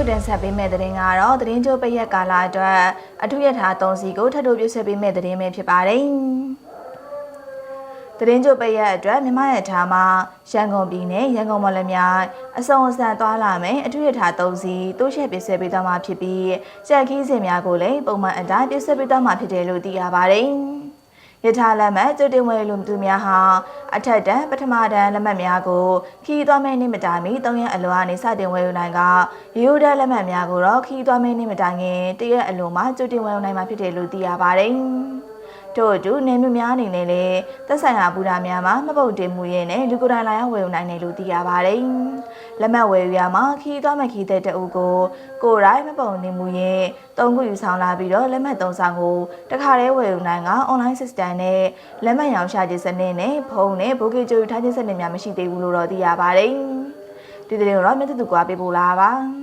ခုတင်ဆက်ပေးမယ့်သတင်းကတော့သတင်းကြိုပရက်ကာလအတွက်အထူးရထား၃စီးကိုထပ်တိုးပြည့်ဆွဲပေးမယ့်သတင်းပဲဖြစ်ပါတယ်။သတင်းကြိုပရက်အတွက်မြမရထားမှာရန်ကုန်ပြည်နယ်ရန်ကုန်မော်လမြိုင်အစုံအစံသွားလာမယ်အထူးရထား၃စီးတိုးချဲ့ပြည့်ဆွဲပေးသွားမှာဖြစ်ပြီးကြက်ခီးစင်များကိုလည်းပုံမှန်အတိုင်းပြည့်ဆွဲပေးသွားမှာဖြစ်တယ်လို့သိရပါတယ်။ ရထားလက်မှတ်ကျွတ်တင်ဝယ်လူသူများဟာအထက်တန်းပထမတန်းလက်မှတ်များကိုခီးသွားမယ့်နေ့မတိုင်မီ၃ရက်အလိုကနေစတင်ဝယ်ယူနိုင်ကရိုးတန်းလက်မှတ်များကိုတော့ခီးသွားမယ့်နေ့မတိုင်ခင်တရက်အလိုမှာကျွတ်တင်ဝယ်ယူနိုင်မှာဖြစ်တယ်လို့သိရပါတယ်။ တို့အတူနေမျိုးများအနေနဲ့လည်းသက်ဆိုင်ရာဘူတာများမှာမပုတ်တင်မှုရင်းနဲ့လူကိုယ်တိုင်လာရောက်ဝယ်ယူနိုင်တယ်လို့သိရပါတယ်။လက်မှတ်ဝယ်ယူရမှာခီးသွားမယ့်ခီးတဲ့တအုပ်ကိုကိုယ်တိုင်မပုံနေမှုရင်းသုံးခုယူဆောင်လာပြီးတော့လက်မှတ်သုံးဆောင်ကိုတခါတည်းဝယ်ယူနိုင်က online system နဲ့လက်မှတ်ရောင်းချခြင်းစနစ်နဲ့ဖုန်းနဲ့ဘိုကေဂျိုထားခြင်းစနစ်များမရှိသေးဘူးလို့တော့သိရပါတယ်။ဒီတဲ့တော့မြတ်သူကွာပေးပို့လာပါ။